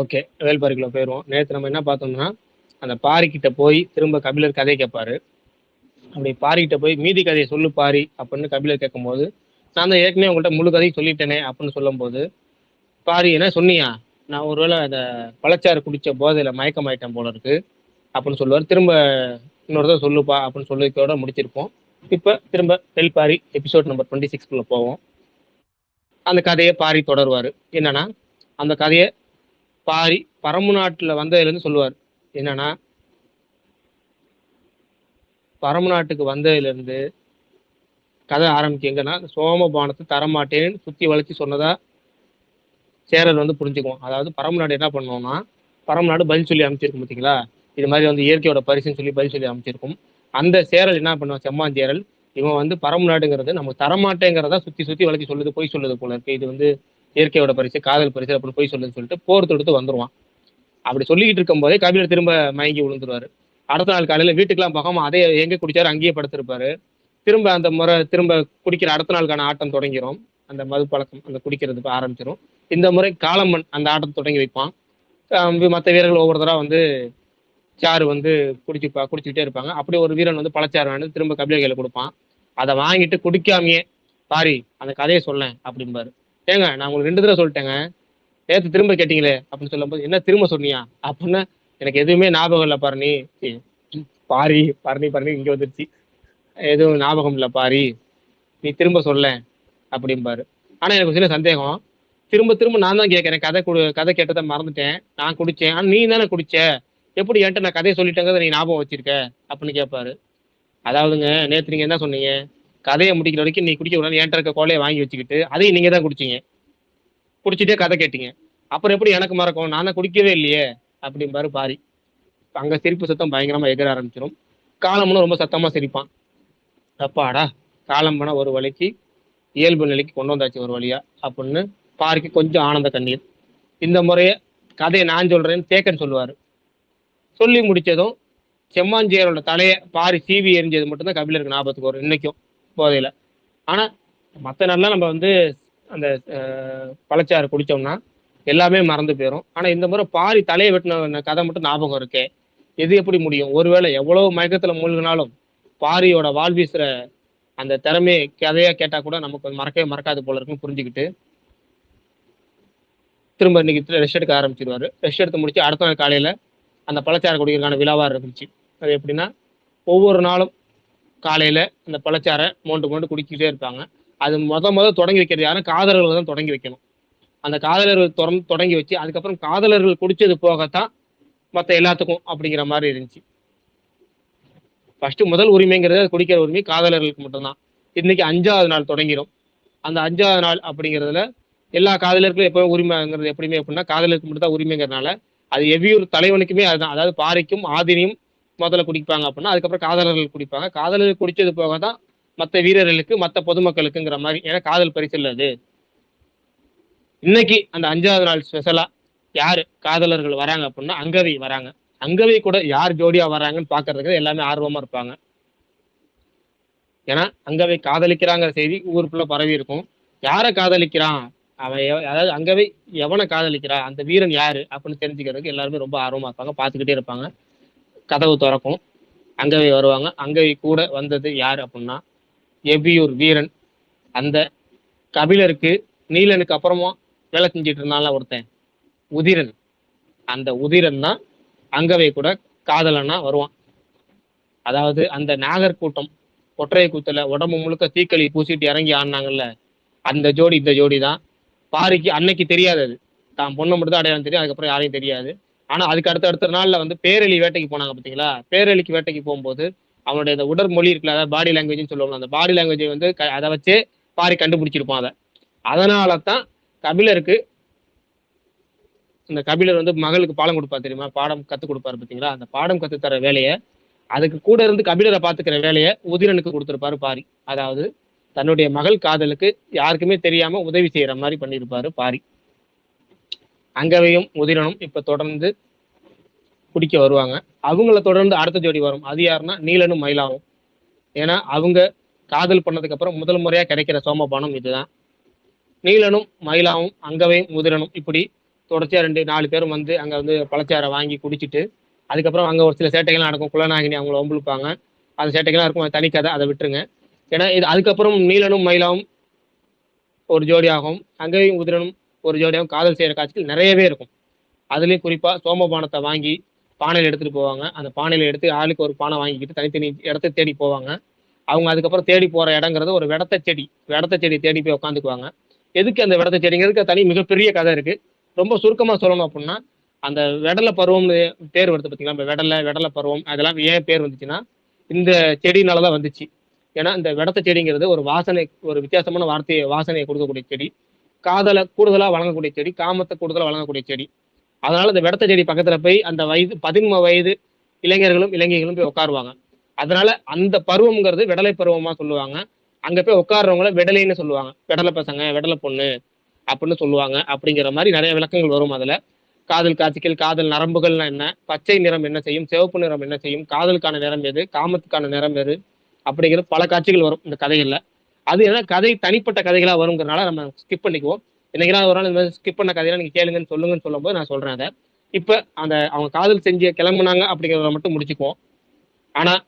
Okay வேல்பாரிக்குள்ள போயிடுவோம் நேற்று நம்ம என்ன பார்த்தோம்னா அந்த பாரிக்கிட்ட போய் திரும்ப கபிலர் கதையை கேட்பாரு. அப்படி பாரிக்கிட்ட போய் மீதி கதையை சொல்லு பாரி அப்படின்னு கபிலர் கேட்கும்போது நான் தான் ஏற்கனவே உங்கள்கிட்ட முழு கதையும் சொல்லிட்டேனே அப்படின்னு சொல்லும்போது பாரி என்ன சொன்னியா? நான் ஒருவேளை அந்த பழச்சாறு குடித்த போதையில் மயக்கமாயிட்டேன் போல இருக்கு அப்படின்னு சொல்லுவார். திரும்ப இன்னொரு சொல்லுப்பா அப்படின்னு சொல்லிக்கோட முடிச்சிருப்போம். இப்போ திரும்ப வெல்பாரி எபிசோட் நம்பர் டுவெண்ட்டி சிக்ஸ்குள்ளே போவோம். அந்த கதையை பாரி தொடருவார். என்னன்னா அந்த கதையை பாரி பரம்பு நாட்டில் வந்ததுலேருந்து சொல்லுவார். என்னன்னா பரம்பு நாட்டுக்கு வந்ததுலேருந்து கதை ஆரம்பிக்க எங்கன்னா சோமபானத்தை தரமாட்டேன்னு சுற்றி வளைச்சி சொன்னதா சேரர் வந்து புரிஞ்சுக்குவோம் அதாவது பரம்பு நாடு என்ன பண்ணுவோம்னா பரம்பு நாடு பதில் சொல்லி அமைச்சிருக்கும் பார்த்தீங்களா? இது மாதிரி வந்து இயற்கையோட பரிசுன்னு சொல்லி பதில் சொல்லி அமைச்சிருக்கும் அந்த சேரல் என்ன பண்ணுவான்? செம்மாஞ்சேரல் இவன் வந்து பரம்பு நாடுங்கிறது நம்ம தரமாட்டேங்கிறதா சுற்றி சுற்றி வளைச்சி சொல்லுது பொய் சொல்லுது போல இருக்கு. இது வந்து இயற்கையோட பரிசு காதல் பரிசு அப்படின்னு போய் சொல்லுன்னு சொல்லிட்டு போர் தொடுத்து வந்துருவான். அப்படி சொல்லிக்கிட்டு இருக்கும் போதே கபிலர் திரும்ப மயங்கி விழுந்துருவாரு. அடுத்த நாள் காலையில வீட்டுக்கெல்லாம் போகாமல் அதே எங்க குடிச்சாரு அங்கேயே படுத்திருப்பாரு. திரும்ப அந்த முறை திரும்ப குடிக்கிற அடுத்த நாளுக்கான ஆட்டம் தொடங்கிரும். அந்த மது பழக்கம் அந்த குடிக்கிறது ஆரம்பிச்சிடும் இந்த முறை காலம்மன் அந்த ஆட்டத்தை தொடங்கி வைப்பான். மற்ற வீரர்கள் ஒவ்வொருத்தரா வந்து சாறு வந்து குடிச்சு குடிச்சுக்கிட்டே இருப்பாங்க. அப்படி ஒரு வீரன் வந்து பழச்சாறு வந்து திரும்ப கபிலர் கையில கொடுப்பான். அதை வாங்கிட்டு குடிக்காமையே பாரி அந்த கதையை சொல்லேன் அப்படிம்பாரு. ஏங்க நான் உங்களுக்கு ரெண்டு தடவை சொல்லிட்டேங்க. நேற்று திரும்ப கேட்டீங்களே அப்படின்னு சொல்லும்போது என்ன திரும்ப சொன்னியா? அப்படின்னு எனக்கு எதுவுமே ஞாபகம் இல்லை பரணி. பாரி பரணி பரணி இங்கே வந்துருச்சு. எதுவும் ஞாபகம் இல்லை பாரி. நீ திரும்ப சொல்ல அப்படிம்பாரு. ஆனால் எனக்கு சின்ன சந்தேகம். திரும்ப திரும்ப நான் தான் கேட்குறேன் கதை கொடு கதை கேட்டதை மறந்துட்டேன். நான் குடித்தேன் ஆனால் நீ தானே குடிச்ச? எப்படி என்கிட்ட நான் கதையை சொல்லிட்டேங்கிறத நீ ஞாபகம் வச்சிருக்க? அப்படின்னு கேட்பாரு அதாவதுங்க நேற்று நீங்கள் என்ன சொன்னீங்க? கதையை முடிக்கிற வரைக்கும் நீ குடிக்க கூடாது என்கிட்ட இருக்க கோலையை வாங்கி வச்சுக்கிட்டு அதையும் நீங்கள் தான் குடிச்சிங்க. குடிச்சிட்டே கதை கேட்டீங்க. அப்புறம் எப்படி எனக்கு மறக்கும்? நான் தான் குடிக்கவே இல்லையே அப்படிம்பாரு பாரி. அங்கே சிரிப்பு சத்தம் பயங்கரமாக எகிற ஆரம்பிச்சிடும் காலம்னு ரொம்ப சத்தமாக சிரிப்பான். அப்பாடா காலம் பண்ண ஒரு வழிக்கு இயல்பு நிலைக்கு கொண்டு வந்தாச்சு ஒரு வழியா அப்படின்னு பாரிக்கு கொஞ்சம் ஆனந்த கண்ணீர். இந்த முறையை கதையை நான் சொல்றேன்னு தேக்கன் சொல்லுவார். சொல்லி முடிச்சதும் செம்மாஞ்சியரோட தலையை பாரி சீவி எரிஞ்சது மட்டும்தான் கபிலருக்கு ஞாபகத்துக்கு வரும் இன்னைக்கும். போதையில். ஆனால் மற்ற நாள்லாம் நம்ம வந்து அந்த பழச்சாறு குடித்தோம்னா எல்லாமே மறந்து போயிடும் ஆனால் இந்த முறை பாரி தலையை வெட்டின கதை மட்டும் ஞாபகம் இருக்கே. எது எப்படி முடியும்? ஒருவேளை எவ்வளோ மயக்கத்தில் மூழ்கினாலும் பாரியோட வாழ் வீசுற அந்த திறமையை கதையாக கேட்டா கூட நமக்கு மறக்கவே மறக்காது போல இருக்குன்னு புரிஞ்சுக்கிட்டு திரும்ப இன்னைக்கு ரெஸ்ட் எடுக்க ஆரம்பிச்சிருவாரு. ரெஸ்ட் எடுத்து முடிச்சு அடுத்த நாள் காலையில அந்த பழச்சாறு குடிக்கிறதுக்கான விழாவாக இருந்துச்சு. அது எப்படின்னா ஒவ்வொரு நாளும் காலையில அந்த பழச்சாரை மோண்டு மோண்டு குடிக்கிட்டே இருப்பாங்க. அது முத முத தொடங்கி வைக்கிறது யாரும் காதலர்கள் தான் தொடங்கி வைக்கணும். அந்த காதலர்கள் தொடர்ந்து தொடங்கி வச்சு அதுக்கப்புறம் காதலர்கள் குடிச்சது போகத்தான் மற்ற எல்லாத்துக்கும் அப்படிங்கிற மாதிரி இருந்துச்சு. ஃபஸ்ட்டு முதல் உரிமைங்கிறது குடிக்கிற உரிமை காதலர்களுக்கு மட்டும்தான். இன்னைக்கு அஞ்சாவது நாள் தொடங்கிடும் அந்த அஞ்சாவது நாள் அப்படிங்கிறதுல எல்லா காதலர்களும் எப்பவுமே உரிமைங்கிறது எப்படியுமே எப்படின்னா காதலருக்கு மட்டும் தான் உரிமைங்கிறதுனால அது எவ்வியூர் தலைவனுக்குமே அதுதான். அதாவது பாரிக்கும் ஆதினியும் முதல்ல குடிப்பாங்க அப்படின்னா அதுக்கப்புறம் காதலர்கள் குடிப்பாங்க. காதலர்கள் குடிச்சது போக தான் மற்ற வீரர்களுக்கு மற்ற பொதுமக்களுக்குங்கிற மாதிரி ஏன்னா காதல் பரிசு இல்லை அது. இன்னைக்கு அந்த அஞ்சாவது நாள் ஸ்பெஷலா யாரு காதலர்கள் வராங்க அப்படின்னா அங்கவை வராங்க. அங்கவை கூட யார் ஜோடியா வராங்கன்னு பாக்குறதுக்கு எல்லாமே ஆர்வமா இருப்பாங்க. ஏன்னா அங்கவை காதலிக்கிறாங்கிற செய்தி ஊருக்குள்ள பரவி இருக்கும். யாரை காதலிக்கிறான்? அவன் அதாவது அங்கவை எவனை காதலிக்கிறா? அந்த வீரன் யாரு? அப்படின்னு தெரிஞ்சுக்கிறதுக்கு எல்லாருமே ரொம்ப ஆர்வமா இருப்பாங்க பார்த்துக்கிட்டே இருப்பாங்க. கதவு திறக்கும். அங்கவை வருவாங்க. அங்கவை கூட வந்தது யார் அப்படின்னா எபியூர் வீரன். அந்த கபிலருக்கு நீலனுக்கு அப்புறமா வேலை செஞ்சுட்டு இருந்தால ஒருத்தன். உதிரன். அந்த உதிரன் தான் அங்கவை கூட காதலனா வருவான். அதாவது அந்த நாகர் கூட்டம் ஒற்றை கூத்துல உடம்பு முழுக்க தீக்களி பூசிட்டு இறங்கி ஆடினாங்கல்ல அந்த ஜோடி இந்த ஜோடி தான். பாரிக்கு அன்னைக்கு தெரியாது அது. தான் பொண்ணை மட்டும் தான் அடையாளம் தெரியும் அதுக்கப்புறம் யாரையும் தெரியாது. ஆனா அதுக்கு அடுத்த அடுத்த நாள்ல வந்து பேரழி வேட்டைக்கு போனாங்க பாத்தீங்களா? பேரழிக்கு வேட்டைக்கு போகும்போது அவனுடைய இந்த உடற்மொழி இருக்குல்ல அதாவது பாடி லாங்குவேஜ்னு சொல்லுவாங்க அந்த பாடி லாங்குவேஜை வந்து அதை வச்சே பாரி கண்டுபிடிச்சிருப்பான் அதை. அதனால தான் கபிலருக்கு இந்த கபிலர் வந்து மகளுக்கு பாடம் கொடுப்பார் தெரியுமா? பாடம் கற்றுக் கொடுப்பாரு பார்த்தீங்களா அந்த பாடம் கத்து தர வேலையை அதுக்கு கூட இருந்து கபிலரை பார்த்துக்கிற வேலையை உதிரனுக்கு கொடுத்துருப்பாரு பாரி. அதாவது தன்னுடைய மகள் காதலுக்கு யாருக்குமே தெரியாம உதவி செய்யற மாதிரி பண்ணியிருப்பாரு பாரி. அங்கவையும் உதிரனும் இப்ப தொடர்ந்து குடிக்க வருவாங்க அவங்கள தொடர்ந்து அடுத்த ஜோடி வரும் அது யாருன்னா நீலனும் மயிலாவும் ஏன்னா அவங்க காதல் பண்ணதுக்கு அப்புறம் முதல் முறையா கிடைக்கிற சோமபானம் இதுதான் நீலனும் மயிலாவும் அங்கவையும் உதிரனும் இப்படி தொடர்ச்சியா 2, 4 பேரும் வந்து அங்க வந்து பழச்சாரை வாங்கி குடிச்சிட்டு, அதுக்கப்புறம் அங்க ஒரு சில சேட்டைகள்லாம் நடக்கும். குலநாயகினி அவங்கள வம்பிழுப்பாங்க. அந்த சேட்டைகள்லாம் இருக்கும். அது தனி கதை. அதை விட்டுருங்க. ஏன்னா, இது அதுக்கப்புறம் நீலனும், மயிலாவும் ஒரு ஜோடியாகவும், அங்கேயும் உதிரனும் ஒரு ஜோடியாகவும் காதல் செய்கிற காட்சிகள் நிறையவே இருக்கும். அதுலேயும் குறிப்பாக சோமபானத்தை வாங்கி பானையில் எடுத்துகிட்டு போவாங்க. அந்த பானையில் எடுத்து ஆளுக்கு ஒரு பானை வாங்கிக்கிட்டு தனித்தனி இடத்த தேடி போவாங்க. அவங்க அதுக்கப்புறம் தேடி போகிற இடங்கிறது ஒரு வெடத்த செடி. வெடத்த செடி தேடி போய் உட்காந்துக்குவாங்க. எதுக்கு அந்த விடத்த செடிங்கிறதுக்கு தனி மிகப்பெரிய கதை இருக்குது ரொம்ப சுருக்கமாக சொல்லணும் அப்படின்னா அந்த விடலை பருவம்னு பேர் வருது பார்த்தீங்களா? இப்போ விடலை விடலை பருவம் அதெல்லாம் ஏன் பேர் வந்துச்சுன்னா, இந்த செடினால தான் வந்துச்சு. ஏன்னா, இந்த வெடத்த செடிங்கிறது ஒரு வாசனை ஒரு வித்தியாசமான வார்த்தையை வாசனையை கொடுக்கக்கூடிய செடி. காதலை கூடுதலாக வழங்கக்கூடிய செடி. காமத்தை கூடுதலாக வழங்கக்கூடிய செடி. அதனால இந்த வெடத்த செடி பக்கத்துல போய் அந்த வயது 13 வயது இளைஞர்களும், இளைஞர்களும் போய் உட்காருவாங்க. அதனால அந்த பருவம்ங்கிறது விடலை பருவமா சொல்லுவாங்க. அங்க போய் உட்கார்றவங்கள விடலைன்னு சொல்லுவாங்க. விடலை பசங்க, விடலை பொண்ணு அப்படின்னு சொல்லுவாங்க. அப்படிங்கிற மாதிரி நிறைய விளக்கங்கள் வரும் அதுல. காதல் காட்சிகள், காதல் நரம்புகள்னா என்ன? பச்சை நிறம் என்ன செய்யும்? சிவப்பு நிறம் என்ன செய்யும்? காதலுக்கான நிறம் எது? காமத்துக்கான நிறம் எது? அப்படிங்கிற பல காட்சிகள் வரும் இந்த கதைகளில் அது ஏன்னா கதை தனிப்பட்ட கதைகளாக வருங்கிறனால நம்ம ஸ்கிப் பண்ணிக்குவோம். என்னைக்கெல்லாம் ஒரு நாள் இந்த மாதிரி ஸ்கிப் பண்ண கதையெல்லாம் நீங்கள் கேளுங்கன்னு சொல்லுங்கன்னு சொல்லும்போது நான் சொல்கிறேன் அதை இப்போ அந்த அவங்க காதல் செஞ்சு கிளம்புனாங்க அப்படிங்கிறத மட்டும் முடிச்சுக்குவோம். ஆனால்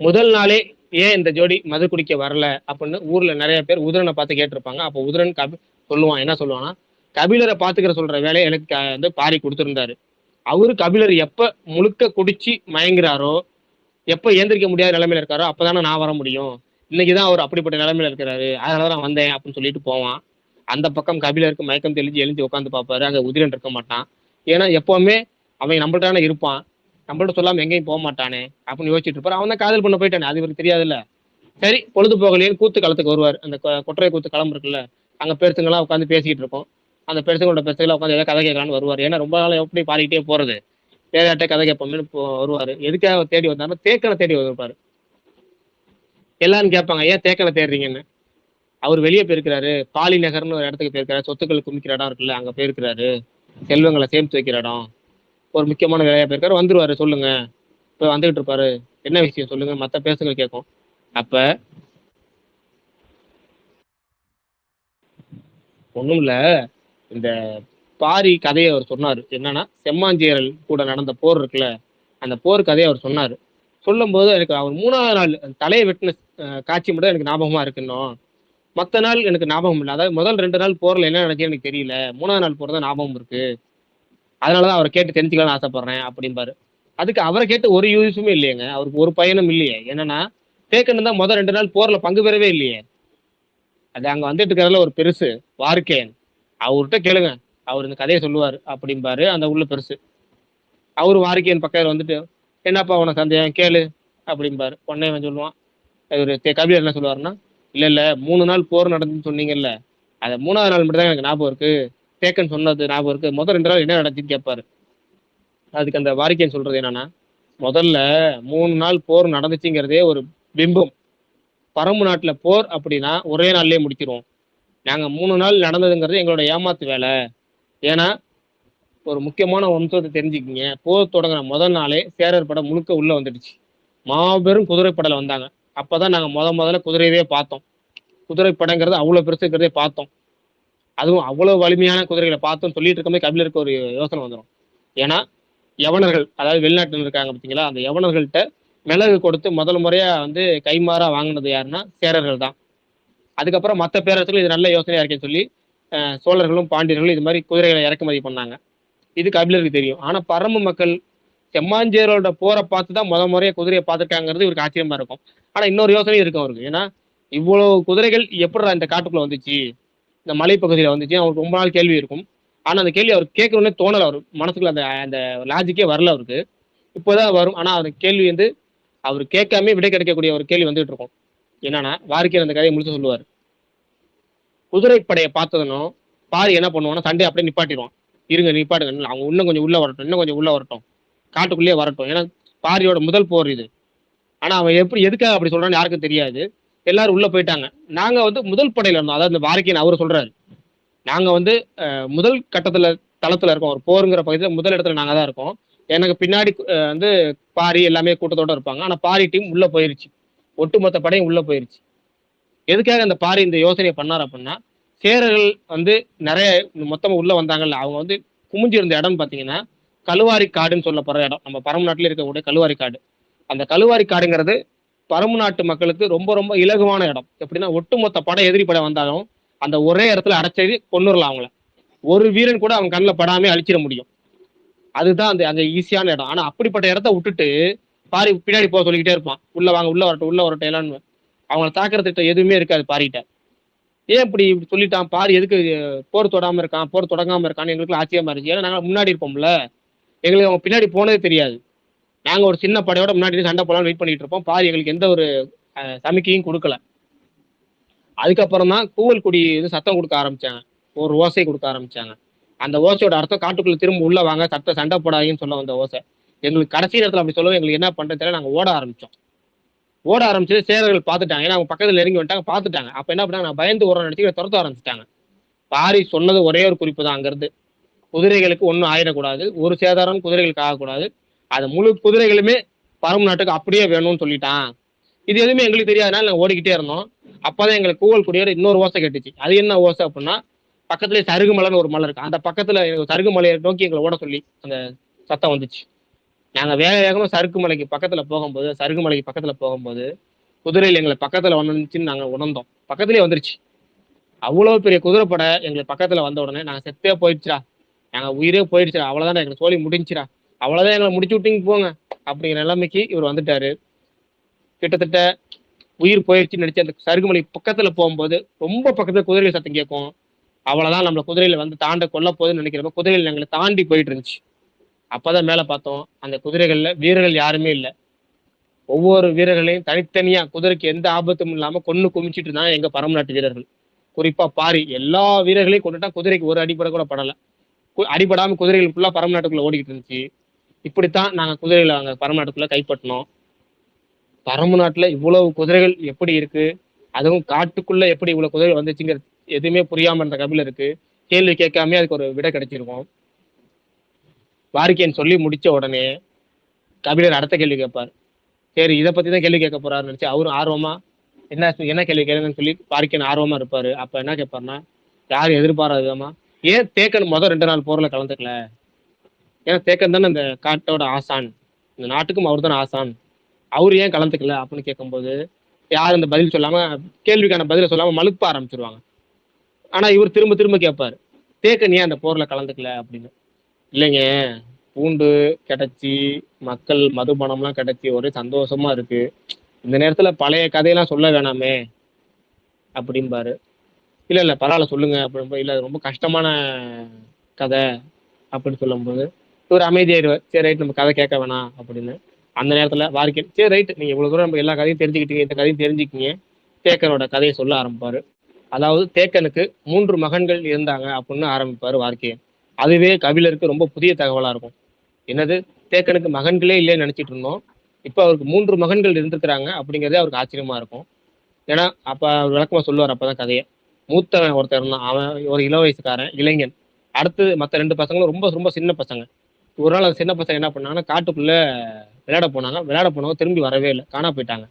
முதல் நாளே ஏன் இந்த ஜோடி மது குடிக்க வரல? அப்படின்னு ஊரில் நிறைய பேர் உதிரனை பார்த்து கேட்டிருப்பாங்க. அப்போ உதிரன் கபி சொல்லுவான். என்ன சொல்லுவான்னா, கபிலரை பார்த்துக்கிற சொல்கிற வேலையை எனக்கு க வந்து பாரி கொடுத்துருந்தாரு அவரு கபிலர் எப்போ முழுக்க குடிச்சு மயங்குறாரோ, எப்போ எந்திரிக்க முடியாத நிலைமையில இருக்காரோ, அப்போ தானே நான் வர முடியும். இன்னைக்கு தான் அவர் அப்படிப்பட்ட நிலைமையில இருக்கிறாரு. அதனால தான் நான் வந்தேன் அப்படின்னு சொல்லிட்டு போவான். அந்த பக்கம் கபில இருக்க மயக்கம் தெளிஞ்சு எழுந்து உட்காந்து பார்ப்பாரு. அங்க உதிரன் இருக்க மாட்டான். ஏன்னா, எப்பவுமே அவன் நம்மள்ட்ட இருப்பான். நம்மள்ட்ட சொல்லாம எங்கேயும் போக மாட்டானே அப்படின்னு யோசிச்சுட்டு இருப்பார் அவன் தான் காதல் பண்ண போயிட்டானே. அது இவருக்கு தெரியாதுல்ல. சரி பொழுது போகலையேன்னு கூத்து களத்துக்கு வருவார் அந்த கொட்டரை கூத்து களம் இருக்குல்ல. அங்க பெருசுங்கலாம் உட்காந்து பேசிக்கிட்டு இருக்கோம் அந்த பெருசுங்களோட பெருசுகளா உட்காந்து ஏதாவது கதை கேட்கலான்னு வருவார் ஏன்னா ரொம்ப நாள் எப்படி பாடிக்கிட்டே போறது? வேற கதை கேட்போம்னு வருவார் வருவாரு. எதுக்காக தேடி வந்தாருன்னா, தேக்கனை தேடி வந்திருப்பாரு. எல்லாரும் கேட்பாங்க. ஏன் தேக்கலை தேடுறீங்கன்னு? அவர் வெளியே போயிருக்கிறாரு. பாலிநகர்னு ஒரு இடத்துக்கு போயிருக்காரு. சொத்துக்கள் குமிக்கிற இடம் இருக்குல்ல, அங்கே போயிருக்கிறாரு. செல்வங்களை சேமித்து வைக்கிற இடம். ஒரு முக்கியமான வேலையாக போயிருக்காரு. வந்துருவாரு சொல்லுங்க. இப்போ வந்துகிட்டு இருப்பாரு. என்ன விஷயம் சொல்லுங்க? மற்ற பேசுங்க கேட்கும். அப்ப ஒன்றும் இல்லை இந்த பாரி கதையை அவர் சொன்னார் என்னன்னா, செம்மாஞ்சேரல் கூட நடந்த போர் இருக்குல்ல, அந்த போர் கதையை அவர் சொன்னார் சொல்லும்போது எனக்கு அவர் மூணாவது நாள் தலையை வெட்டுன காட்சி மட்டும் எனக்கு ஞாபகமா இருக்கணும் மற்ற நாள் எனக்கு ஞாபகம் இல்லை அதாவது முதல் ரெண்டு நாள் போர்ல என்ன நடந்துச்சுன்னு எனக்கு தெரியல. மூணாவது நாள் போர் ஞாபகம் இருக்கு. அதனால தான் அவரை கேட்டு தெரிஞ்சுக்கலாம்னு ஆசைப்படுறேன் அப்படிம்பாரு. அதுக்கு அவரை கேட்டு ஒரு யூஸுமே இல்லையேங்க. அவருக்கு ஒரு பயனும் இல்லையே. என்னன்னா, பேக்கன் தான் முதல் ரெண்டு நாள் போர்ல பங்கு பெறவே இல்லையே. அது அங்க வந்துட்டு இருக்கிறதுல ஒரு பெருசு வார்க்கேன் அவர்கிட்ட கேளுங்க. அவர் இந்த கதையை சொல்லுவார் அப்படிம்பாரு அந்த உள்ள பெருசு. அவர் வாரிக்கையின் பக்கம் வந்துட்டு, என்னப்பா உனக்கு சந்தேகம் கேளு அப்படிம்பாரு. உடனே இவன் சொல்லுவான். இவரு கபிலர் என்ன சொல்லுவாருன்னா, இல்லை இல்லை மூணு நாள் போர் நடந்துன்னு சொன்னீங்கல்ல. அது மூணாவது நாள் மட்டும் தான் எனக்கு ஞாபகம் இருக்கு. தேக்கன் சொன்னது ஞாபகம் இருக்கு. முதல் ரெண்டு நாள் என்ன நடந்துச்சுன்னு கேட்பாரு. அதுக்கு அந்த வாரிக்கையன் சொல்றது என்னன்னா, முதல்ல மூணு நாள் போர் நடந்துச்சுங்கிறதே ஒரு பிம்பம். பரம்பு நாட்டில் போர் அப்படின்னா ஒரே நாள்லயே முடிச்சிருவோம். நாங்கள் மூணு நாள் நடந்ததுங்கிறது எங்களோட ஏமாத்து வேலை ஏன்னா, ஒரு முக்கியமான வம்சத்தை தெரிஞ்சுக்கிங்க போர் தொடங்குன முதல் நாளே சேரர் படம் முழுக்க உள்ள வந்துடுச்சு. மாபெரும் குதிரைப்படையில வந்தாங்க. அப்பதான் நாங்க முத முதல்ல குதிரையவே பார்த்தோம். குதிரைப்படைங்கிறது அவ்வளோ பெருசுங்கிறதே பார்த்தோம். அதுவும் அவ்வளவு வலிமையான குதிரைகளை பார்த்தோம் சொல்லிட்டு இருக்கமே கபிலருக்கு ஒரு யோசனை வந்துடும் ஏன்னா, யவனர்கள் அதாவது வெளிநாட்டில் இருக்காங்க பார்த்தீங்களா, அந்த யவனர்கள்ட்ட மிளகு கொடுத்து முதல் முறையா வந்து கைமாறா வாங்கினது யாருன்னா, சேரர்கள் தான். அதுக்கப்புறம் மற்ற பேரரசுகளும் இது நல்ல யோசனையா இருக்கேன்னு சொல்லி, சோழர்களும், பாண்டியர்களும் இது மாதிரி குதிரைகளை இறக்குமதி பண்ணாங்க. இது கபிலருக்கு தெரியும். ஆனா பரம்பு மக்கள் செம்மாஞ்சேரோட போரை பார்த்து தான் முத முறையா குதிரையை பார்த்துருக்காங்கிறது இவருக்கு ஆச்சரியமா இருக்கும். ஆனா இன்னொரு யோசனையும் இருக்கும் அவருக்கு. ஏன்னா, இவ்வளவு குதிரைகள் எப்புட்றா இந்த காட்டுக்குள்ள வந்துச்சு? இந்த மலைப்பகுதியில வந்துச்சு. அவருக்கு ரொம்ப நாள் கேள்வி இருக்கும். ஆனா அந்த கேள்வி அவர் கேட்கணும்னே தோணலை அவர் மனசுக்குள்ள அந்த அந்த லாஜிக்கே வரல அவருக்கு. இப்போதான் வரும். ஆனா அவருக்கு கேள்வி வந்து அவர் கேட்காமயே விடை கிடைக்கக்கூடிய ஒரு கேள்வி வந்துகிட்டு இருக்கும். என்னன்னா, வாரிக்கையில் அந்த கதையை முடிச்சு சொல்லுவார் குதிரைப்படையை பார்த்ததுனும் பாரி என்ன பண்ணுவான்னா, சண்டே அப்படியே நிப்பாட்டிடுவான் இருங்க நிப்பாட்டுங்க. அவங்க இன்னும் கொஞ்சம் உள்ள வரட்டும். இன்னும் கொஞ்சம் உள்ள வரட்டும். காட்டுக்குள்ளேயே வரட்டும். ஏன்னா, பாரியோட முதல் போர் இது. ஆனா அவன் எப்படி எதுக்காக அப்படி சொல்றான்னு யாருக்கும் தெரியாது. எல்லாரும் உள்ள போயிட்டாங்க. நாங்க வந்து முதல் படையில இருந்தோம். அதாவது இந்த வாரிக்கையன் அவர் சொல்றாரு. நாங்க வந்து முதல் கட்டத்துல தளத்துல இருக்கோம். ஒரு போருங்கிற பகுதியில் முதல் இடத்துல நாங்க தான் இருக்கோம். எனக்கு பின்னாடி வந்து பாரி எல்லாமே கூட்டத்தோட இருப்பாங்க. ஆனா பாரி டீம் உள்ள போயிருச்சு. ஒட்டுமொத்த படையும் உள்ள போயிருச்சு. எதுக்காக அந்த பாரி இந்த யோசனையை பண்ணார் அப்படின்னா சேரர்கள் வந்து நிறைய மொத்தமா உள்ள வந்தாங்கல்ல அவங்க வந்து குமிஞ்சிருந்த இடம் பார்த்தீங்கன்னா கழுவாரி காடுன்னு சொல்லப்படுற இடம். நம்ம பரம்பு நாட்டில் இருக்கக்கூடிய கழுவாரி காடு. அந்த கழுவாரி காடுங்கிறது பரம்பு நாட்டு மக்களுக்கு ரொம்ப ரொம்ப இலகுவான இடம். எப்படின்னா ஒட்டுமொத்த படை எதிரி படை வந்தாலும் அந்த ஒரே இடத்துல அடைச்சது கொண்டுடலாம் அவங்கள. ஒரு வீரன் கூட அவங்க கண்ணில் படாமே அழிச்சிட முடியும். அதுதான் அந்த அந்த ஈஸியான இடம். ஆனா அப்படிப்பட்ட இடத்த விட்டுட்டு பாரி பின்னாடி போக சொல்லிக்கிட்டே இருப்பான். உள்ள வாங்க உள்ள வரட்டும் உள்ள வரட்டும் எல்லான்னு அவங்கள தாக்குற திட்டம் எதுவுமே இருக்காது பாரிட்ட ஏன் இப்படி இப்படி சொல்லிட்டான்? பாரு எதுக்கு போர் தொடாம இருக்கான் போர் தொடங்காம இருக்கான்னு எங்களுக்கு ஆச்சரியமா இருந்துச்சு. ஏன்னா நாங்க முன்னாடி இருப்போம்ல. எங்களுக்கு அவங்க பின்னாடி போனதே தெரியாது. நாங்க ஒரு சின்ன படையோட முன்னாடி சண்டை போலாம்னு வெயிட் பண்ணிட்டு இருப்போம். பாரி எங்களுக்கு எந்த ஒரு சமிக்கையும் கொடுக்கல. அதுக்கப்புறம் தான் கூவல் குடி இது சத்தம் கொடுக்க ஆரம்பிச்சாங்க. ஒரு ஓசை கொடுக்க ஆரம்பிச்சாங்க. அந்த ஓசையோட அர்த்தம் காட்டுக்குள்ள திரும்ப உள்ள வாங்க சத்த சண்டை போடாதீங்கன்னு சொல்ல வந்த ஓசை. எங்களுக்கு கடைசி நேரத்தில் அப்படி சொல்லவும் எங்களுக்கு என்ன பண்ணுறது தெரியல. நாங்கள் ஓட ஆரம்பிச்சோம். ஓட ஆரம்பிச்சது சேரர்கள் பார்த்துட்டாங்க. ஏன்னா அவங்க பக்கத்தில் நெருங்கி வந்துட்டாங்க பார்த்துட்டாங்க. அப்போ என்ன பண்ணாங்க? நான் பயந்து ஓரம் நினச்சி துரத்த ஆரம்பிச்சிட்டாங்க. பாரி சொன்னது ஒரே ஒரு குறிப்பு தான் அங்கிருந்து. குதிரைகளுக்கு ஒன்றும் ஆயிடக்கூடாது. ஒரு சேதாரம் குதிரைகளுக்கு ஆகக்கூடாது. அது முழு குதிரைகளுமே பரம்பு நாட்டுக்கு அப்படியே வேணும்னு சொல்லிட்டான். இது எதுவுமே எங்களுக்கு தெரியாதனால நாங்கள் ஓடிக்கிட்டே இருந்தோம். அப்போதான் எங்களுக்கு கூவல் குடியோட இன்னொரு ஓசை கேட்டுச்சு. அது என்ன ஓசை அப்படின்னா பக்கத்துலேயே சருகுமலைன்னு ஒரு மலை இருக்கு. அந்த பக்கத்தில் சருகு சருகுமலையை நோக்கி எங்களை ஓட சொல்லி அந்த சத்தம் வந்துச்சு. நாங்கள் வேக வேகமாக சறுக்கு மலைக்கு பக்கத்தில் போகும்போது சருக்கு மலைக்கு பக்கத்தில் போகும்போது குதிரையில் எங்களை பக்கத்தில் வந்துச்சுன்னு நாங்கள் உணர்ந்தோம். பக்கத்துலேயே வந்துருச்சு. அவ்வளோ பெரிய குதிரைப்படை எங்களுக்கு பக்கத்தில் வந்த உடனே நாங்கள் செத்தே போயிடுச்சுடா. நாங்கள் உயிரே போயிடுச்சுடா. அவ்வளோதான் எங்களுக்கு சோழி முடிஞ்சுடா அவ்வளோதான் எங்களை முடிச்சு விட்டீங்க போங்க. அப்படிங்கிற நிலைமைக்கு இவர் வந்துட்டாரு. கிட்டத்தட்ட உயிர் போயிடுச்சுன்னு நினச்சி அந்த சருகுமலை பக்கத்தில் போகும்போது ரொம்ப பக்கத்தில் குதிரைகள் சத்தம் கேட்கும். அவ்வளோதான் நம்மளை குதிரையில் வந்து தாண்ட கொல்ல போகுதுன்னு நினைக்கிறப்ப குதிரையில் எங்களை தாண்டி போயிட்டு இருந்துச்சு. அப்பதான் மேல பார்த்தோம். அந்த குதிரைகள்ல வீரர்கள் யாருமே இல்லை. ஒவ்வொரு வீரர்களையும் தனித்தனியா குதிரைக்கு எந்த ஆபத்தும் இல்லாம கொன்னு குமிச்சிட்டு இருந்தாங்க எங்க பரம நாட்டு வீரர்கள். குறிப்பா பாரி எல்லா வீரர்களையும் கொண்டுட்டா குதிரைக்கு ஒரு அடிப்படை கூட படல. அடிபடாம குதிரைகள் ஃபுல்லா பரம நாட்டுக்குள்ள ஓடிக்கிட்டு இருந்துச்சு. இப்படித்தான் நாங்க குதிரைகளை அங்க பரம நாட்டுக்குள்ள கைப்பற்றினோம். பரம நாட்டுல இவ்வளவு குதிரைகள் எப்படி இருக்கு? அதுவும் காட்டுக்குள்ள எப்படி இவ்வளவு குதிரைகள் வந்துச்சுங்கிறது எதுவுமே புரியாம இருந்த கபிலருக்கு கேள்வி கேட்காம அதுக்கு ஒரு விடை கிடைச்சிருக்கோம். வாரிக்கையன் சொல்லி முடிச்ச உடனே கபிலர் அடுத்த கேள்வி கேட்பார். சரி இதை பத்தி தான் கேள்வி கேட்க போறாருன்னு நினைச்சு அவரும் ஆர்வமா என்ன என்ன கேள்வி கேளுங்கன்னு சொல்லி வாரிக்கையன் ஆர்வமா இருப்பாரு. அப்ப என்ன கேட்பாருன்னா யாரும் எதிர்பாராத விதமா ஏன் தேக்கன் முதல் ரெண்டு நாள் போர்ல கலந்துக்கல? ஏன்னா தேக்கன் தானே அந்த காட்டோட ஆசான். இந்த நாட்டுக்கும் அவர் தானே ஆசான். அவர் ஏன் கலந்துக்கல? அப்படின்னு கேட்கும்போது யார் இந்த பதில் சொல்லாம கேள்விக்கான பதில சொல்லாம மலுப்ப ஆரம்பிச்சிருவாங்க. ஆனா இவர் திரும்ப திரும்ப கேட்பாரு தேக்கன் ஏன் அந்த போர்ல கலந்துக்கல? அப்படின்னு. இல்லைங்க. பூண்டு கிடச்சி மக்கள் மதுபானம்லாம் கிடச்சி ஒரே சந்தோஷமா இருக்கு. இந்த நேரத்தில் பழைய கதையெல்லாம் சொல்ல வேணாமே. அப்படிம்பாரு. இல்லை இல்லை பரவாயில்ல சொல்லுங்க. அப்படின்போது இல்லை அது ரொம்ப கஷ்டமான கதை அப்படின்னு சொல்லும்போது இவர் அமைதியாயிருவார் சரி ரைட் நம்ம கதை கேட்க வேணாம் அப்படின்னு. அந்த நேரத்தில் வாழ்க்கை சரி ரைட் நீங்கள் இவ்வளோ தூரம் நம்ம எல்லா கதையும் தெரிஞ்சுக்கிட்டீங்க. இந்த கதையும் தெரிஞ்சுக்கிங்க. தேக்கனோட கதையை சொல்ல ஆரம்பிப்பாரு. அதாவது தேக்கனுக்கு மூன்று மகன்கள் இருந்தாங்க அப்படின்னு ஆரம்பிப்பார் வாழ்க்கையை அதுவே கபிலருக்கு ரொம்ப புதிய தகவலாக இருக்கும். என்னது? தேக்கனுக்கு மகன்களே இல்லைன்னு நினச்சிட்டு இருந்தோம். இப்போ அவருக்கு மூன்று மகன்கள் இருந்திருக்கிறாங்க அப்படிங்கிறதே அவருக்கு ஆச்சரியமாக இருக்கும். ஏன்னா அப்போ அவர் விளக்கமாக சொல்லுவார் அப்பதான் கதையை. மூத்தவன் ஒருத்தர் இருந்தான். அவன் ஒரு இள வயசுக்காரன் இளைஞன். அடுத்து மற்ற ரெண்டு பசங்களும் ரொம்ப ரொம்ப சின்ன பசங்க. ஒரு நாள் அந்த சின்ன பசங்க என்ன பண்ணாங்கன்னா காட்டுக்குள்ளே விளையாட போனாங்க. விளையாட போனவங்க திரும்பி வரவே இல்லை. காணா போயிட்டாங்க.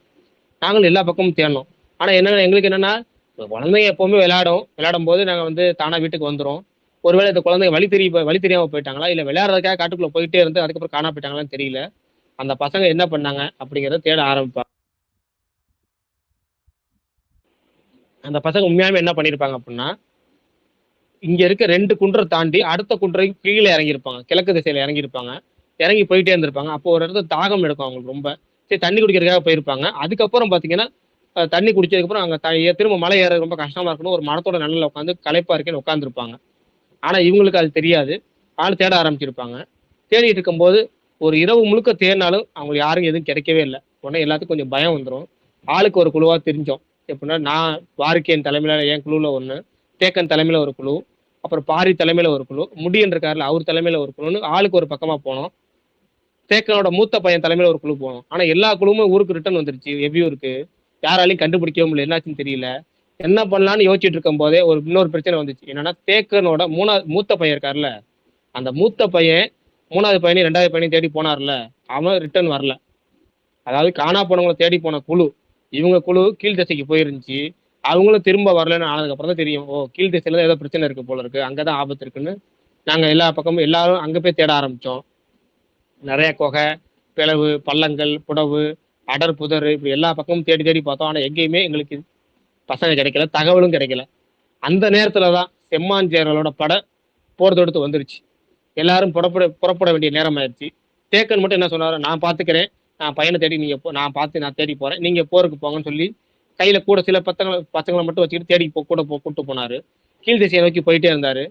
நாங்களும் எல்லா பக்கமும் தேடணும். ஆனால் என்ன எங்களுக்கு என்னென்னா குழந்தைங்க எப்போவுமே விளையாடும். விளையாடும் போது நாங்கள் வந்து தானாக வீட்டுக்கு வந்துரும். ஒருவேளை இந்த குழந்தைங்க வழி தெரிய வழி தெரியாம போயிட்டாங்களா? இல்ல விளையாடுறதுக்காக காட்டுக்குள்ள போயிட்டே இருந்து அதுக்கப்புறம் காணா போயிட்டாங்களான்னு தெரியல. அந்த பசங்க என்ன பண்ணாங்க அப்படிங்கறத தேட ஆரம்பிப்பாங்க அந்த பசங்க உண்மையாலுமே என்ன பண்ணிருப்பாங்க அப்படின்னா இங்க இருக்க ரெண்டு குன்றை தாண்டி அடுத்த குன்றை கீழே இறங்கியிருப்பாங்க. கிழக்கு திசையில இறங்கியிருப்பாங்க. இறங்கி போயிட்டே இருந்திருப்பாங்க. அப்போ ஒரு இடத்துல தாகம் எடுக்கும் அவங்களுக்கு ரொம்ப. சரி தண்ணி குடிக்கிறதுக்காக போயிருப்பாங்க. அதுக்கப்புறம் பாத்தீங்கன்னா தண்ணி குடிச்சதுக்கப்புறம் அங்கே திரும்ப மலை ஏற ரொம்ப கஷ்டமா இருக்கணும் ஒரு மரத்தோட நிழல்ல உட்காந்து களைப்பா இருக்கேன்னு உட்காந்துருப்பாங்க ஆனால் இவங்களுக்கு அது தெரியாது. ஆள் தேட ஆரம்பிச்சிருப்பாங்க. தேடிட்டு இருக்கும்போது ஒரு இரவு முழுக்க தேடினாலும் அவங்களுக்கு யாரும் எதுவும் கிடைக்கவே இல்லை. உடனே எல்லாத்துக்கும் கொஞ்சம் பயம் வந்துடும் ஆளுக்கு ஒரு குழுவாக தெரிஞ்சோம். எப்படின்னா நான் வாரிக்கையன் தலைமையில் என் குழுவில் ஒன்று தேக்கன் தலைமையில் ஒரு குழு அப்புறம் பாரி தலைமையில் ஒரு குழு முடியன் இருக்காருல அவர் தலைமையில் ஒரு குழுன்னு ஆளுக்கு ஒரு பக்கமாக போனோம். தேக்கனோட மூத்த பையன் தலைமையில் ஒரு குழு போனோம். ஆனால் எல்லா குழுவுமே ஊருக்கு ரிட்டர்ன் வந்துருச்சு. எவ்வியூருக்கு யாராலையும் கண்டுபிடிக்கவும் இல்லை. என்னாச்சுன்னு தெரியல. என்ன பண்ணலாம்னு யோசிச்சுட்டு இருக்கும் போதே ஒரு இன்னொரு பிரச்சனை வந்துச்சு. என்னன்னா தேக்கனோட மூணாவது மூத்த பையன் இருக்காருல்ல அந்த மூத்த பையன் மூணாவது பையனையும் ரெண்டாவது பையனையும் தேடி போனார்ல அவன் ரிட்டர்ன் வரல. அதாவது காணா போனவங்களை தேடி போன குழு இவங்க குழு கீழ் திசைக்கு போயிருந்துச்சு. அவங்களும் திரும்ப வரலன்னு ஆனதுக்கப்புறம் தான் தெரியும் ஓ கீழ் திசையில ஏதோ பிரச்சனை இருக்கு போல இருக்கு அங்கே தான் ஆபத்து இருக்குன்னு. நாங்கள் எல்லா பக்கமும் எல்லாரும் அங்கே போய் தேட ஆரம்பித்தோம் நிறைய குகை பிளவு பள்ளங்கள் புடவு அடர் புதர் இப்படி எல்லா பக்கமும் தேடி தேடி பார்த்தோம். ஆனால் எங்கேயுமே எங்களுக்கு பசங்க கிடைக்கல தகவலும் கிடைக்கல. அந்த நேரத்தில் தான் செம்மான் சேரலோட படை போர் வந்துருச்சு. எல்லாரும் புறப்பட புறப்பட வேண்டிய நேரம் ஆயிடுச்சு தேக்கன் மட்டும் என்ன சொன்னார்? நான் பார்த்துக்கிறேன் நான் பையனை தேடி நீங்கள் போ நான் பார்த்து நான் தேடி போகிறேன் நீங்கள் போருக்கு போங்கன்னு சொல்லி கையில் கூட சில பசங்களை பசங்களை மட்டும் வச்சுக்கிட்டு தேடி போ கூட போ கூட்டு போனார். கீழ் திசையை நோக்கி போயிட்டே இருந்தார்.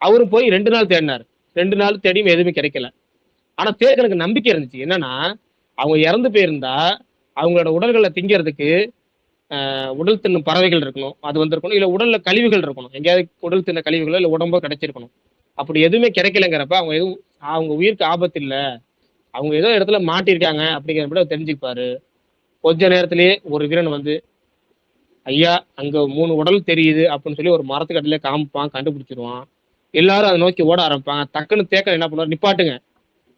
அவரும் போய் ரெண்டு நாள் தேடினார். ரெண்டு நாள் தேடியும் எதுவுமே கிடைக்கல. ஆனால் தேக்கனுக்கு நம்பிக்கை இருந்துச்சு. என்னன்னா அவங்க இறந்து போயிருந்தா அவங்களோட உடல்களை திங்கிறதுக்கு உடல் தின்னும் பறவைகள் இருக்கணும் அது வந்திருக்கணும் இல்லை உடல்ல கழிவுகள் இருக்கணும். எங்கேயாவது உடல் தின்ன கழிவுகளோ இல்லை உடம்போ கிடைச்சிருக்கணும். அப்படி எதுவுமே கிடைக்கலங்கிறப்ப அவங்க எதுவும் அவங்க உயிருக்கு ஆபத்து இல்லை. அவங்க ஏதோ இடத்துல மாட்டியிருக்காங்க அப்படிங்கிற அவர் தெரிஞ்சுப்பாரு. கொஞ்ச நேரத்திலேயே ஒரு வீரன் வந்து ஐயா அங்க மூணு உடல் தெரியுது அப்படின்னு சொல்லி ஒரு மரத்துக்கு அடியில காமிப்பான் கண்டுபிடிச்சிருவான். எல்லாரும் அதை நோக்கி ஓட ஆரம்பிப்பாங்க. டக்குன்னு தேக்க என்ன பண்ணுவார்? நிப்பாட்டுங்க.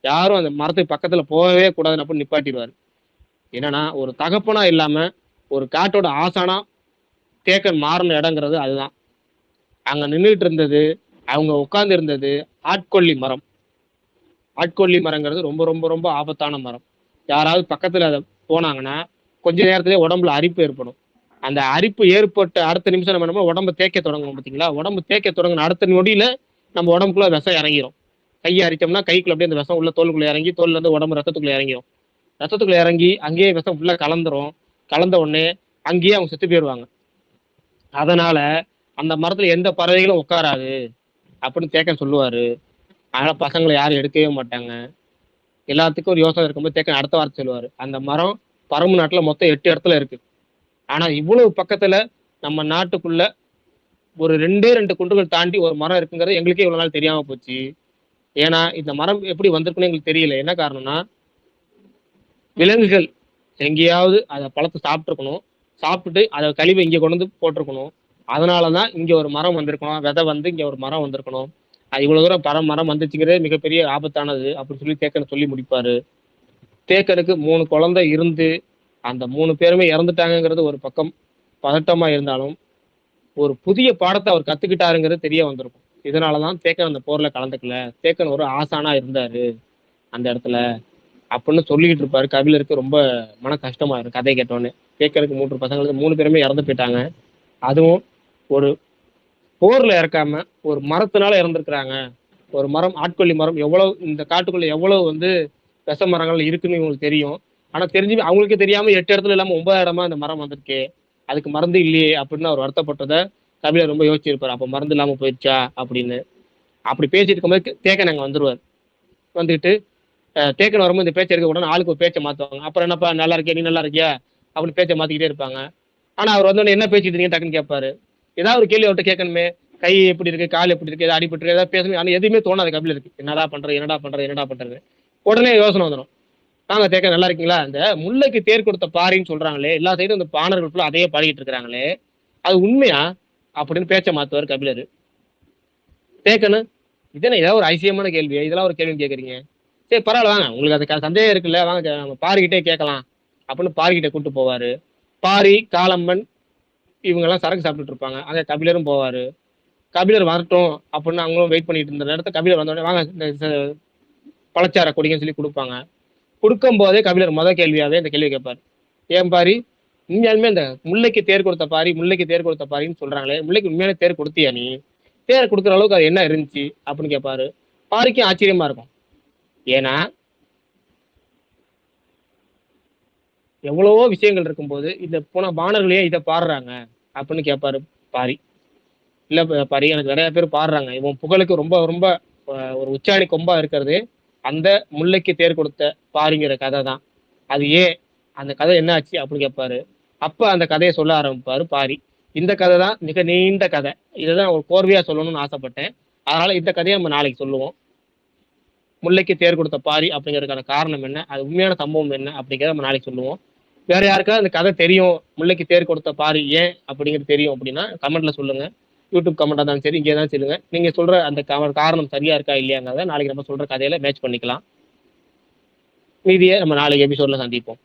யாரும் அந்த மரத்துக்கு பக்கத்துல போகவே கூடாதுன்னு அப்படின்னு நிப்பாட்டிடுவார். என்னன்னா ஒரு தகப்பனா இல்லாம ஒரு காட்டோட ஆசானா தேக்கன் மாறின இடங்கிறது அதுதான். அங்க நின்றுட்டு இருந்தது அவங்க உட்கார்ந்து இருந்தது ஆட்கொல்லி மரம். ஆட்கொல்லி மரங்கிறது ரொம்ப ரொம்ப ரொம்ப ஆபத்தான மரம். யாராவது பக்கத்துல அதை போனாங்கன்னா கொஞ்ச நேரத்திலே உடம்புல அரிப்பு ஏற்படும். அந்த அரிப்பு ஏற்பட்ட அடுத்த நிமிஷம் நம்ம நம்ம உடம்பு தேய்க்க தொடங்கும் பார்த்தீங்களா உடம்பு தேய்க்க தொடங்கின அடுத்த நொடியில நம்ம உடம்புக்குள்ள விஷம் இறங்கிரும். கையை அரிச்சோம்னா கைக்குள்ள அப்படியே அந்த விஷம் உள்ள தோலுக்குள்ள இறங்கி தோல்ல இருந்து உடம்பு ரத்தத்துக்குள்ள இறங்கிரும். ரத்தத்துக்குள்ள இறங்கி அங்கேயே விஷம் ஃபுல்லாக கலந்துரும். கலந்த உடனே அங்கேயே அவங்க செத்து போயிடுவாங்க அதனால அந்த மரத்துல எந்த பறவைகளும் உட்காராது அப்படின்னு தேக்கன் சொல்லுவாரு. அதனால பசங்களை யாரும் எடுக்கவே மாட்டாங்க. எல்லாத்துக்கும் ஒரு யோசனை இருக்கும்போது தேக்கன் அடுத்த வார்த்தை சொல்லுவார். அந்த மரம் பரம்பு நாட்டில் மொத்தம் எட்டு இடத்துல இருக்கு. ஆனால் இவ்வளவு பக்கத்தில் நம்ம நாட்டுக்குள்ள ஒரு ரெண்டே ரெண்டு குன்றுகள் தாண்டி ஒரு மரம் இருக்குங்கிறது எங்களுக்கே இவ்வளோ நாள் தெரியாமல் போச்சு. ஏன்னா இந்த மரம் எப்படி வந்திருக்குன்னு எங்களுக்கு தெரியல. என்ன காரணம்னா விலங்குகள் எங்கேயாவது அதை பழத்தை சாப்பிட்ருக்கணும் சாப்பிட்டுட்டு அதை கழிவை இங்கே கொண்டு வந்து போட்டிருக்கணும். அதனால தான் இங்கே ஒரு மரம் வந்திருக்கணும். விதை வந்து இங்கே ஒரு மரம் வந்திருக்கணும். அது இவ்வளோ தூரம் பரம் மரம் வந்துச்சுங்கிறதே மிகப்பெரிய ஆபத்தானது அப்படின்னு சொல்லி தேக்கன் சொல்லி முடிப்பாரு. தேக்கனுக்கு மூணு குழந்தை இருந்து அந்த மூணு பேருமே இறந்துட்டாங்கங்கிறது ஒரு பக்கம் பதட்டமாக இருந்தாலும் ஒரு புதிய பாடத்தை அவர் கத்துக்கிட்டாருங்கிறது தெரிய வந்திருக்கும். இதனால தான் தேக்கன் அந்த போரில் கலந்துக்கல. தேக்கன் ஒரு ஆசானா இருந்தாரு அந்த இடத்துல. அப்படின்னு சொல்லிக்கிட்டு இருப்பாரு. கபிலருக்கு ரொம்ப மன கஷ்டமா இருக்கு. கதை கேட்டோன்னே. கேட்கறதுக்கு மூன்று பசங்களுக்கு மூணு பேருமே இறந்து போயிட்டாங்க. அதுவும் ஒரு போர்ல இறக்காம ஒரு மரத்தினால இறந்துருக்குறாங்க. ஒரு மரம் ஆட்கொல்லி மரம் எவ்வளவு இந்த காட்டுக்குள்ள எவ்வளவு வந்து விஷ மரங்கள் இருக்குன்னு இவங்களுக்கு தெரியும். ஆனா தெரிஞ்சு அவங்களுக்கே தெரியாம எட்டு இடத்துல இல்லாம ஒன்பதாயிரமா இடமா அந்த மரம் வந்திருக்கு. அதுக்கு மருந்து இல்லையே அப்படின்னு அவர் வருத்தப்பட்டதை கபிலர் ரொம்ப யோசிச்சிருப்பாரு. அப்ப மருந்து இல்லாம போயிடுச்சா அப்படின்னு. அப்படி பேசிட்டு இருக்கும்போது தேக்க அங்க வந்துருவார். வந்துட்டு தேக்கன் வரும்போது இந்த பேச்சை இருக்க உடனே ஆளுக்கு ஒரு பேச்சை மாற்றுவாங்க அப்புறம் என்னப்பா நல்லா இருக்கியா? நீ நல்லா இருக்கியா? அப்படின்னு பேச்சை மாற்றிக்கிட்டே இருப்பாங்க. ஆனால் அவர் வந்தோடனே என்ன பேசிட்டு இருக்கீங்க டக்குன்னு கேட்பாரு ஏதாவது ஒரு கேள்வி அவர்கிட்ட கேட்கணுமே. கை எப்படி இருக்கு? கால் எப்படி இருக்கு? ஏதாவது அடிபட்டு ஏதாவது பேசணும்? ஆனால் எதுவுமே தோணாது கபில இருக்கு. என்னடா பண்ணுறது என்னடா பண்ணுறது என்னடா பண்ணுறது உடனே யோசனை வந்துடும் நாங்கள் தேக்க நல்லா இருக்கீங்களா? இந்த முல்லைக்கு தேர் கொடுத்த பாரின்னு சொல்கிறாங்களே எல்லா சைடும் இந்த பாணர்கள் ஃபுல்லாக அதையே பாடிக்கிட்டு இருக்கிறாங்களே. அது உண்மையா? அப்படின்னு பேச்சை மாத்துவார் கபிலர். தேக்கனு இதென்ன ஏதாவது ஒரு ஐசியமான கேள்வி இதெல்லாம் ஒரு கேள்வின்னு கேட்குறீங்க சரி பரவாயில்ல வாங்க. உங்களுக்கு அது சந்தேகம் இருக்குல்ல வாங்க நம்ம பாரிக்கிட்டே கேட்கலாம். அப்படின்னு பாரிக்கிட்ட கூட்டு போவாரு. பாரி காளம்பன் இவங்கெல்லாம் சரக்கு சாப்பிட்டுட்டு இருப்பாங்க. அங்கே கபிலரும் போவாரு. கபிலர் வரட்டும் அப்படின்னு அவங்களும் வெயிட் பண்ணிட்டு இருந்த நேரத்தை கபிலர் வந்தோடனே வாங்க இந்த பழச்சார குடிங்கன்னு சொல்லி கொடுப்பாங்க. கொடுக்கும் போதே கபிலர் மொதல் கேள்வியாகவே இந்த கேள்வி கேட்பாரு. ஏன் பாரி? உண்மையாலுமே இந்த முல்லைக்கு தேர் கொடுத்த பாரி முல்லைக்கு தேர் கொடுத்த பாரின்னு சொல்றாங்களே முல்லைக்கு உண்மையான தேர் கொடுத்தியா நீ? தேர் கொடுக்குற அளவுக்கு அது என்ன இருந்துச்சு அப்படின்னு கேட்பாரு. பாரிக்கும் ஆச்சரியமா இருக்கும். ஏன்னா எவ்வளவோ விஷயங்கள் இருக்கும்போது இந்த போன பாணர்களே இதை பாடுறாங்க அப்படின்னு கேட்பாரு பாரி. இல்ல பாரி எனக்கு நிறைய பேர் பாடுறாங்க. இவன் புகழுக்கு ரொம்ப ரொம்ப ஒரு உச்சாணி கொம்பா இருக்கிறது அந்த முல்லைக்கு தேர் கொடுத்த பாரிங்கிற கதை தான். அது ஏன்? அந்த கதை என்ன ஆச்சு? அப்படின்னு கேட்பாரு அப்ப அந்த கதையை சொல்ல ஆரம்பிப்பாரு பாரி. இந்த கதை தான் மிக நீண்ட கதை. இதை தான் ஒரு கோர்வையா சொல்லணும்னு ஆசைப்பட்டேன். அதனால இந்த கதையை நம்ம நாளைக்கு சொல்லுவோம். முல்லைக்கு தேர் கொடுத்த பாரி அப்படிங்கிறதுக்கான காரணம் என்ன? அது உண்மையான சம்பவம் என்ன? அப்படிங்கிறத நம்ம நாளைக்கு சொல்லுவோம். வேற யாருக்காவது அந்த கதை தெரியும் முல்லைக்கு தேர் கொடுத்த பாரி ஏன் அப்படிங்கிறது தெரியும் அப்படின்னா கமெண்ட்ல சொல்லுங்க. யூடியூப் கமெண்டாக இருந்தாலும் சரி இங்கே தான் சொல்லுங்க. நீங்க சொல்ற அந்த காரணம் சரியா இருக்கா இல்லையாங்கிறத நாளைக்கு நம்ம சொல்ற கதையில மேட்ச் பண்ணிக்கலாம். மீதியை நம்ம நாளைக்கு எபிசோட்ல சந்திப்போம்.